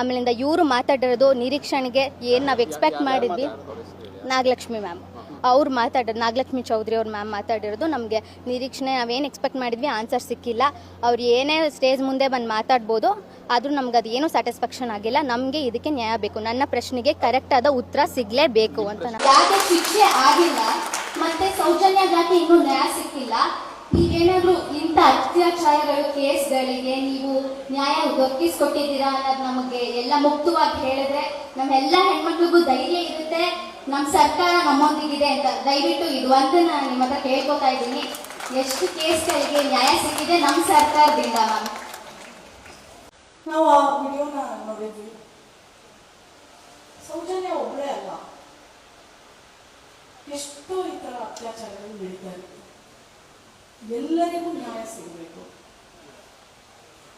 ಆಮೇಲಿಂದ ಇವರು ಮಾತಾಡಿರೋದು ನಿರೀಕ್ಷಣೆಗೆ ಏನು ನಾವು ಎಕ್ಸ್ಪೆಕ್ಟ್ ಮಾಡಿದ್ವಿ? ನಾಗಲಕ್ಷ್ಮಿ ಮ್ಯಾಮ್ ಅವ್ರು ಮಾತಾಡೋದು ನಾಗಲಕ್ಷ್ಮಿ ಚೌಧರಿ ಅವ್ರ ಮ್ಯಾಮ್ ಮಾತಾಡಿರೋದು ನಮಗೆ ನಿರೀಕ್ಷಣೆ ನಾವೇನು ಎಕ್ಸ್ಪೆಕ್ಟ್ ಮಾಡಿದ್ವಿ ಆನ್ಸರ್ ಸಿಕ್ಕಿಲ್ಲ. ಅವ್ರು ಏನೇ ಸ್ಟೇಜ್ ಮುಂದೆ ಬಂದು ಮಾತಾಡ್ಬೋದು, ಆದರೂ ನಮ್ಗೆ ಅದು ಏನೂ ಸ್ಯಾಟಿಸ್ಫ್ಯಾಕ್ಷನ್ ಆಗಿಲ್ಲ. ನಮಗೆ ಇದಕ್ಕೆ ನ್ಯಾಯ ಬೇಕು. ನನ್ನ ಪ್ರಶ್ನೆಗೆ ಕರೆಕ್ಟ್ ಆದ ಉತ್ತರ ಸಿಗಲೇಬೇಕು ಅಂತ ಶಿಕ್ಷೆ ಆಗಿಲ್ಲ, ಮತ್ತೆ ಸೌಜನ್ಯ ನ್ಯಾಯ ಸಿಕ್ಕಿಲ್ಲ. ಈಗೇನಾದ್ರೂ ಇಂಥ ಅತ್ಯಾಚಾರಗಳು ಕೇಸ್ಗಳಿಗೆ ನೀವು ನ್ಯಾಯ ದೊರಕಿಸ್ಕೊಟ್ಟಿದ್ದೀರಾ ಅನ್ನೋದು ನಮಗೆ ಎಲ್ಲ ಮುಕ್ತವಾಗಿ ಹೇಳಿದ್ರೆ ನಮ್ಮೆಲ್ಲ ಹೆಣ್ಮಕ್ಳಿಗೂ ಧೈರ್ಯ ಇರುತ್ತೆ. ನಮ್ಮ ಸರ್ಕಾರ ನಮ್ಮೊಂದಿಗಿದೆ ಅಂತ ದಯವಿಟ್ಟು ಇದು ಅಂತ ನಾನು ನಿಮ್ಮ ಹತ್ರ ಕೇಳ್ಕೊತಾ ಇದ್ದೀನಿ. ಎಷ್ಟು ಕೇಸ್ಗಳಿಗೆ ನ್ಯಾಯ ಸಿಕ್ಕಿದೆ ನಮ್ಮ ಸರ್ಕಾರದಿಂದ ಮ್ಯಾಮ್? ನಾವು ಸೌಜನ್ಯ ಒಬ್ಬಳೇ ಅಲ್ಲ. ಎಷ್ಟೋ ಈ ಥರ ಅತ್ಯಾಚಾರಗಳು ನಡೀತಾ ಎಲ್ಲರಿಗೂ ನ್ಯಾಯ ಸಿಗಬೇಕು.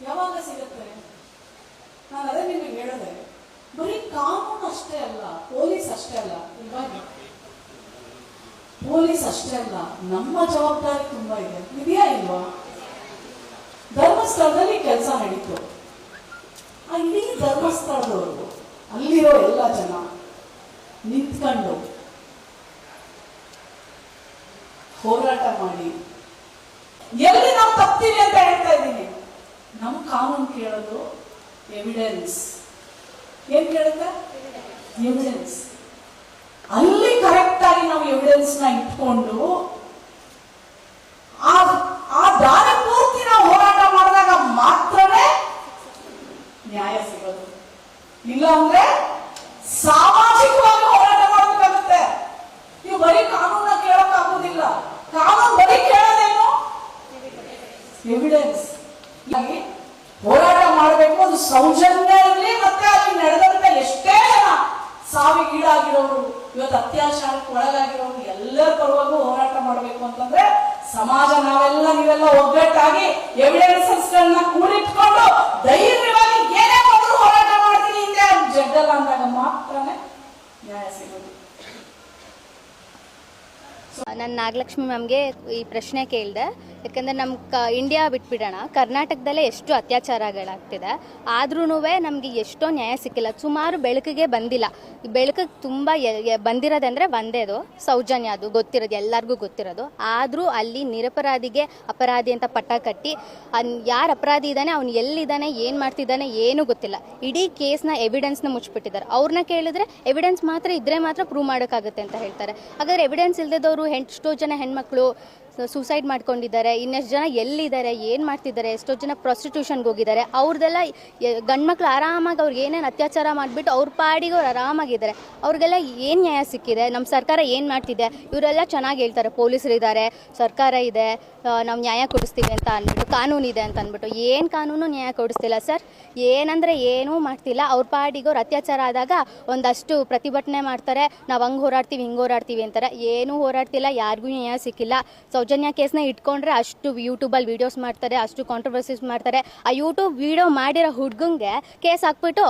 ಯಾವಾಗ ಸಿಗುತ್ತೆ? ನಾನು ಅದೇ ನಿಮಗೆ ಹೇಳಿದೆ. ಬರೀ ಕಾನೂನು ಅಷ್ಟೇ ಅಲ್ಲ, ಪೊಲೀಸ್ ಅಷ್ಟೇ ಅಲ್ಲ, ಇವಾಗ ಪೊಲೀಸ್ ಅಷ್ಟೇ ಅಲ್ಲ, ನಮ್ಮ ಜವಾಬ್ದಾರಿ ತುಂಬಾ ಇದೆ. ಇದೆಯಾ ಇಲ್ವಾ? ಧರ್ಮಸ್ಥಳದಲ್ಲಿ ಕೆಲಸ ನಡೀತು. ಅಲ್ಲಿ ಧರ್ಮಸ್ಥಳದವರು ಅಲ್ಲಿರೋ ಎಲ್ಲ ಜನ ನಿಂತ್ಕೊಂಡು ಹೋರಾಟ ಮಾಡಿ ಎಲ್ಲಿ ನಾವು ತಪ್ತೀವಿ ಅಂತ ಹೇಳ್ತಾ ಇದ್ದೀನಿ. ನಮ್ಮ ಕಾನೂನು ಕೇಳೋದು ಎವಿಡೆನ್ಸ್ ಏನ್ ಕೇಳುತ್ತೆ? ಎವಿಡೆನ್ಸ್ ಅಲ್ಲಿ ಕರೆಕ್ಟ್ ಆಗಿ ನಾವು ಎವಿಡೆನ್ಸ್ನ ಇಟ್ಕೊಂಡು ಆ ದಾರಿ ಪೂರ್ತಿ ನಾವು ಹೋರಾಟ ಮಾಡಿದಾಗ ಮಾತ್ರನೇ ನ್ಯಾಯ ಸಿಗೋದು. ಇಲ್ಲ ಅಂದ್ರೆ ಸಾಮಾಜಿಕವಾಗಿ ಹೋರಾಟ ಮಾಡಬೇಕಾಗುತ್ತೆ ನೀವು ಬರೀ ಕಾನೂನ ಕೇಳಕ್ ಆಗೋದಿಲ್ಲ ಕಾನೂನು ಬರೀ ಕೇಳೋದೇನು ಎವಿಡೆನ್ಸ್ ಹೀಗಾಗಿ ಹೋರಾಟ ಮಾಡಬೇಕು ಅದು ಸೌಜನ್ಯ ಇರಲಿ ಮತ್ತೆ ಅಲ್ಲಿ ನಡೆದಂತ ಎಷ್ಟೇ ಜನ ಸಾವಿಗೀಡಾಗಿರೋರು ಇವತ್ತು ಅತ್ಯಾಚಾರಕ್ಕೆ ಒಳಗಾಗಿರೋರು ಎಲ್ಲರ ಪರವಾಗೂ ಹೋರಾಟ ಮಾಡಬೇಕು ಅಂತಂದ್ರೆ ಸಮಾಜ ನಾವೆಲ್ಲ ನೀವೆಲ್ಲ ಒಗ್ಗಟ್ಟಾಗಿ ಎವಿಡೆನ್ಸಸ್ ಗಳನ್ನ ಕೂಡಿಟ್ಕೊಂಡು ಧೈರ್ಯವಾಗಿ ಏನೇ ಮಾಡಿದ್ರು ಹೋರಾಟ ಮಾಡ್ತೀನಿ ಹಿಂದೆ ಜಗ್ಗಲ್ಲ ಅಂದಾಗ ಮಾತ್ರನೇ ನ್ಯಾಯ ಸಿಗೋದು. ನಾನು ನಾಗಲಕ್ಷ್ಮಿ ಮ್ಯಾಮ್ಗೆ ಈ ಪ್ರಶ್ನೆ ಕೇಳಿದೆ. ಯಾಕಂದರೆ ನಮ್ಮ ಕ ಇಂಡಿಯಾ ಬಿಟ್ಬಿಡೋಣ. ಕರ್ನಾಟಕದಲ್ಲೇ ಎಷ್ಟು ಅತ್ಯಾಚಾರಗಳಾಗ್ತಿದೆ. ಆದ್ರೂ ನಮಗೆ ಎಷ್ಟೋ ನ್ಯಾಯ ಸಿಕ್ಕಿಲ್ಲ. ಸುಮಾರು ಬೆಳಕಿಗೆ ಬಂದಿಲ್ಲ. ಬೆಳಕಿಗೆ ತುಂಬ ಬಂದಿರೋದಂದರೆ ಒಂದೇದು, ಸೌಜನ್ಯ ಅದು, ಗೊತ್ತಿರೋದು, ಎಲ್ಲರಿಗೂ ಗೊತ್ತಿರೋದು. ಆದರೂ ಅಲ್ಲಿ ನಿರಪರಾಧಿಗೆ ಅಪರಾಧಿ ಅಂತ ಪಟ್ಟ ಕಟ್ಟಿ, ಅನ್, ಯಾರು ಅಪರಾಧಿ ಇದ್ದಾನೆ, ಅವ್ನು ಎಲ್ಲಿದ್ದಾನೆ, ಏನು ಮಾಡ್ತಿದ್ದಾನೆ, ಏನೂ ಗೊತ್ತಿಲ್ಲ. ಇಡೀ ಕೇಸ್ನ ಎವಿಡೆನ್ಸ್ನ ಮುಚ್ಚಿಬಿಟ್ಟಿದ್ದಾರೆ. ಅವ್ರನ್ನ ಕೇಳಿದ್ರೆ ಎವಿಡೆನ್ಸ್ ಮಾತ್ರ ಇದ್ರೆ ಮಾತ್ರ ಪ್ರೂವ್ ಮಾಡೋಕ್ಕಾಗುತ್ತೆ ಅಂತ ಹೇಳ್ತಾರೆ. ಹಾಗಾದ್ರೆ ಎವಿಡೆನ್ಸ್ ಇಲ್ದಿದ್ದವರು ಎಷ್ಟೋ ಜನ ಹೆಣ್ಮಕ್ಳು ಸೂಸೈಡ್ ಮಾಡ್ಕೊಂಡಿದ್ದಾರೆ, ಇನ್ನೆಷ್ಟು ಜನ ಎಲ್ಲಿದ್ದಾರೆ, ಏನು ಮಾಡ್ತಿದ್ದಾರೆ ಎಷ್ಟೋ ಜನ ಪ್ರಾಸ್ಟಿಟ್ಯೂಷನ್ಗೆ ಹೋಗಿದ್ದಾರೆ ಅವ್ರದ್ದೆಲ್ಲ ಗಂಡ್ಮಕ್ಳು ಆರಾಮಾಗಿ ಅವ್ರಿಗೆ ಏನೇನು ಅತ್ಯಾಚಾರ ಮಾಡಿಬಿಟ್ಟು ಅವ್ರ ಪಾಡಿಗೆ ಅವ್ರು ಆರಾಮಾಗಿದ್ದಾರೆ. ಅವ್ರಿಗೆಲ್ಲ ಏನು ನ್ಯಾಯ ಸಿಕ್ಕಿದೆ? ನಮ್ಮ ಸರ್ಕಾರ ಏನು ಮಾಡ್ತಿದೆ? ಇವರೆಲ್ಲ ಚೆನ್ನಾಗಿ ಹೇಳ್ತಾರೆ, ಪೊಲೀಸರಿದ್ದಾರೆ, ಸರ್ಕಾರ ಇದೆ ನಾವು ನ್ಯಾಯ ಕೊಡಿಸ್ತೀವಿ ಅಂತ ಅಂದ್ಬಿಟ್ಟು, ಕಾನೂನು ಇದೆ ಅಂತ ಅಂದ್ಬಿಟ್ಟು. ಏನು ಕಾನೂನು ನ್ಯಾಯ ಕೊಡಿಸ್ತಿಲ್ಲ ಸರ್? ಏನಂದರೆ ಏನೂ ಮಾಡ್ತಿಲ್ಲ. ಅವ್ರ ಪಾಡಿಗೆ ಅವ್ರು ಅತ್ಯಾಚಾರ ಆದಾಗ ಒಂದಷ್ಟು ಪ್ರತಿಭಟನೆ ಮಾಡ್ತಾರೆ. ನಾವು ಹಂಗೆ ಹೋರಾಡ್ತೀವಿ, ಹಿಂಗೆ ಹೋರಾಡ್ತೀವಿ ಅಂತಾರೆ. ಏನೂ ಹೋರಾಡ್ತಿಲ್ಲ, ಯಾರಿಗೂ ನ್ಯಾಯ ಸಿಕ್ಕಿಲ್ಲ. ಸೌಜನ್ಯ ಕೇಸ್ನ ಇಟ್ಕೊಂಡ್ರೆ ಅಷ್ಟು ಯೂಟ್ಯೂಬಲ್ಲಿ ವೀಡಿಯೋಸ್ ಮಾಡ್ತಾರೆ, ಅಷ್ಟು ಕಾಂಟ್ರವರ್ಸೀಸ್ ಮಾಡ್ತಾರೆ. ಆ ಯೂಟ್ಯೂಬ್ ವೀಡಿಯೋ ಮಾಡಿರೋ ಹುಡ್ಗಂಗೆ ಕೇಸ್ ಹಾಕ್ಬಿಟ್ಟು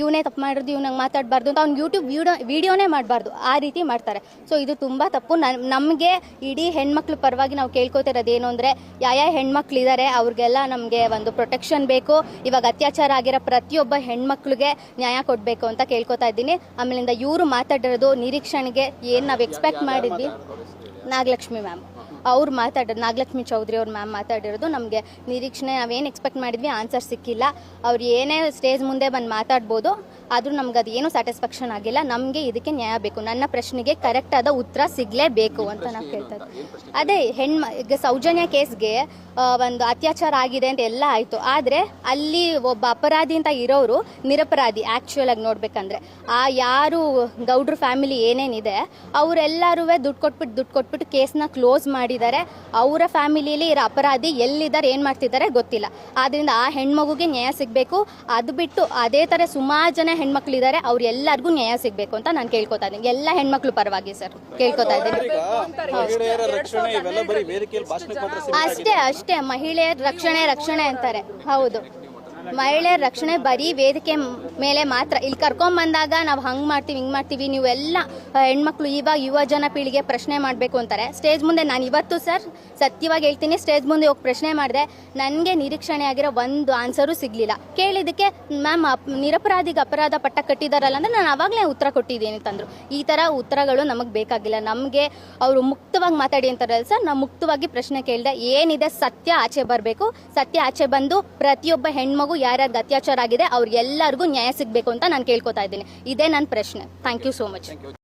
ಇವನೇ ತಪ್ಪು ಮಾಡಿರೋದು ಇವ್ನಂಗೆ ಮಾತಾಡಬಾರ್ದು ಅಂತ ಅವ್ನು ಯೂಟ್ಯೂಬ್ ವೀಡಿಯೋ ವೀಡಿಯೋನೇ ಮಾಡಬಾರ್ದು. ಆ ರೀತಿ ಮಾಡ್ತಾರೆ. ಸೊ ಇದು ತುಂಬ ತಪ್ಪು. ನಮಗೆ ಇಡೀ ಹೆಣ್ಮಕ್ಳು ಪರವಾಗಿ ನಾವು ಕೇಳ್ಕೊತಿರೋದು ಏನು ಅಂದರೆ ಯಾವ ಯಾವ ಹೆಣ್ಮಕ್ಳಿದ್ದಾರೆ ಅವ್ರಿಗೆಲ್ಲ ನಮಗೆ ಒಂದು ಪ್ರೊಟೆಕ್ಷನ್ ಬೇಕು. ಇವಾಗ ಅತ್ಯಾಚಾರ ಆಗಿರೋ ಪ್ರತಿಯೊಬ್ಬ ಹೆಣ್ಮಕ್ಳಿಗೆ ನ್ಯಾಯ ಕೊಡಬೇಕು ಅಂತ ಕೇಳ್ಕೊತಾ ಇದ್ದೀನಿ. ಆಮೇಲಿಂದ ಇವರು ಮಾತಾಡಿರೋದು ನಿರೀಕ್ಷಣೆಗೆ ಏನು ನಾವು ಎಕ್ಸ್ಪೆಕ್ಟ್ ಮಾಡಿದ್ವಿ? ನಾಗಲಕ್ಷ್ಮಿ ಮ್ಯಾಮ್. ಅವ್ರು ಮಾತಾಡೋದು, ನಾಗಲಕ್ಷ್ಮಿ ಚೌಧರಿ ಅವ್ರ ಮ್ಯಾಮ್ ಮಾತಾಡಿರೋದು ನಮಗೆ ನಿರೀಕ್ಷಣೆ, ನಾವೇನು ಎಕ್ಸ್ಪೆಕ್ಟ್ ಮಾಡಿದ್ವಿ ಆನ್ಸರ್ ಸಿಕ್ಕಿಲ್ಲ. ಅವ್ರು ಏನೇ ಸ್ಟೇಜ್ ಮುಂದೆ ಬಂದು ಮಾತಾಡ್ಬೋದು ಆದರೂ ನಮ್ಗೆ ಅದು ಏನೂ ಸ್ಯಾಟಿಸ್ಫ್ಯಾಕ್ಷನ್ ಆಗಿಲ್ಲ. ನಮಗೆ ಇದಕ್ಕೆ ನ್ಯಾಯ ಬೇಕು. ನನ್ನ ಪ್ರಶ್ನೆಗೆ ಕರೆಕ್ಟ್ ಆದ ಉತ್ತರ ಸಿಗಲೇಬೇಕು ಅಂತ ನಾವು ಕೇಳ್ತಾ ಇದ್ದೀವಿ ಅದೇ ಹೆಣ್ಮ ಈಗ ಸೌಜನ್ಯ ಕೇಸ್ಗೆ ಒಂದು ಅತ್ಯಾಚಾರ ಆಗಿದೆ ಅಂತ ಎಲ್ಲ ಆಯಿತು. ಆದರೆ ಅಲ್ಲಿ ಒಬ್ಬ ಅಪರಾಧಿ ಅಂತ ಇರೋರು ನಿರಪರಾಧಿ ಆ್ಯಕ್ಚುಯಲ್ ಆಗಿ ನೋಡ್ಬೇಕಂದ್ರೆ. ಆ ಯಾರು ಗೌಡ್ರ ಫ್ಯಾಮಿಲಿ ಏನೇನಿದೆ ಅವರೆಲ್ಲರೂ ದುಡ್ಡು ಕೊಟ್ಬಿಟ್ಟು ದುಡ್ಡು ಕೊಟ್ಬಿಟ್ಟು ಕೇಸ್ನ ಕ್ಲೋಸ್ ಮಾಡಿದ್ದಾರೆ. ಅವರ ಫ್ಯಾಮಿಲಿಯಲ್ಲಿ ಇರೋ ಅಪರಾಧಿ ಎಲ್ಲಿದ್ದಾರೆ ಏನು ಮಾಡ್ತಿದ್ದಾರೆ ಗೊತ್ತಿಲ್ಲ. ಆದ್ದರಿಂದ ಆ ಹೆಣ್ಮಗುಗೆ ನ್ಯಾಯ ಸಿಗಬೇಕು. ಅದು ಬಿಟ್ಟು ಅದೇ ಥರ ಸುಮಾರು ಜನ ಹೆಣ್ಮಕ್ಳಿದ್ದಾರೆ ಅವ್ರು ಎಲ್ಲರಿಗೂ ನ್ಯಾಯ ಸಿಗಬೇಕು ಅಂತ ನಾನು ಕೇಳ್ಕೊತಾ ಇದ್ದೀನಿ. ಎಲ್ಲ ಹೆಣ್ಮಕ್ಳು ಪರವಾಗಿ ಸರ್ ಕೇಳ್ಕೊತಾ ಇದ್ದೀನಿ. ಅಷ್ಟೇ ಅಷ್ಟೇ ಮಹಿಳೆಯರ ರಕ್ಷಣೆ ರಕ್ಷಣೆ ಅಂತಾರೆ. ಹೌದು. ಮಹಿಳೆಯರ ರಕ್ಷಣೆ ಬರೀ ವೇದಿಕೆ ಮೇಲೆ ಮಾತ್ರ. ಇಲ್ಲಿ ಕರ್ಕೊಂಬಂದಾಗ ನಾವು ಹಂಗ್ ಮಾಡ್ತೀವಿ, ಹಿಂಗೆ ಮಾಡ್ತೀವಿ, ನೀವೆಲ್ಲ ಹೆಣ್ಮಕ್ಳು ಇವಾಗ ಯುವ ಜನ ಪೀಳಿಗೆ ಪ್ರಶ್ನೆ ಮಾಡಬೇಕು ಅಂತಾರೆ. ಸ್ಟೇಜ್ ಮುಂದೆ ನಾನು ಇವತ್ತು ಸರ್ ಸತ್ಯವಾಗಿ ಹೇಳ್ತೀನಿ, ಸ್ಟೇಜ್ ಮುಂದೆ ಹೋಗಿ ಪ್ರಶ್ನೆ ಮಾಡಿದೆ, ನನಗೆ ನಿರೀಕ್ಷಣೆ ಆಗಿರೋ ಒಂದು ಆನ್ಸರು ಸಿಗ್ಲಿಲ್ಲ. ಕೇಳಿದ್ದಕ್ಕೆ, ಮ್ಯಾಮ್ ನಿರಪರಾಧಿಗೆ ಅಪರಾಧ ಪಟ್ಟ ಕಟ್ಟಿದಾರಲ್ಲ ಅಂದ್ರೆ ನಾನು ಅವಾಗಲೇ ಉತ್ತರ ಕೊಟ್ಟಿದ್ದೀನಿ ತಂದ್ರು. ಈ ಥರ ಉತ್ತರಗಳು ನಮಗೆ ಬೇಕಾಗಿಲ್ಲ. ನಮಗೆ ಅವರು ಮುಕ್ತವಾಗಿ ಮಾತಾಡಿ ಅಂತಾರಲ್ಲ ಸರ್ ನಾವು ಮುಕ್ತವಾಗಿ ಪ್ರಶ್ನೆ ಕೇಳಿದೆ, ಏನಿದೆ ಸತ್ಯ? ಆಚೆ ಬರಬೇಕು. ಸತ್ಯ ಆಚೆ ಬಂದು ಪ್ರತಿಯೊಬ್ಬ ಹೆಣ್ಮಗು ಯಾರ್ಯಾರಿಗೆ ಅತ್ಯಾಚಾರ ಆಗಿದೆ ಅವ್ರಿಗೆಲ್ಲರಿಗೂ ನ್ಯಾಯ ಸಿಗಬೇಕು ಅಂತ ನಾನು ಕೇಳ್ಕೊತಾ ಇದ್ದೀನಿ. ಇದೇ ನನ್ನ ಪ್ರಶ್ನೆ. Thank you so much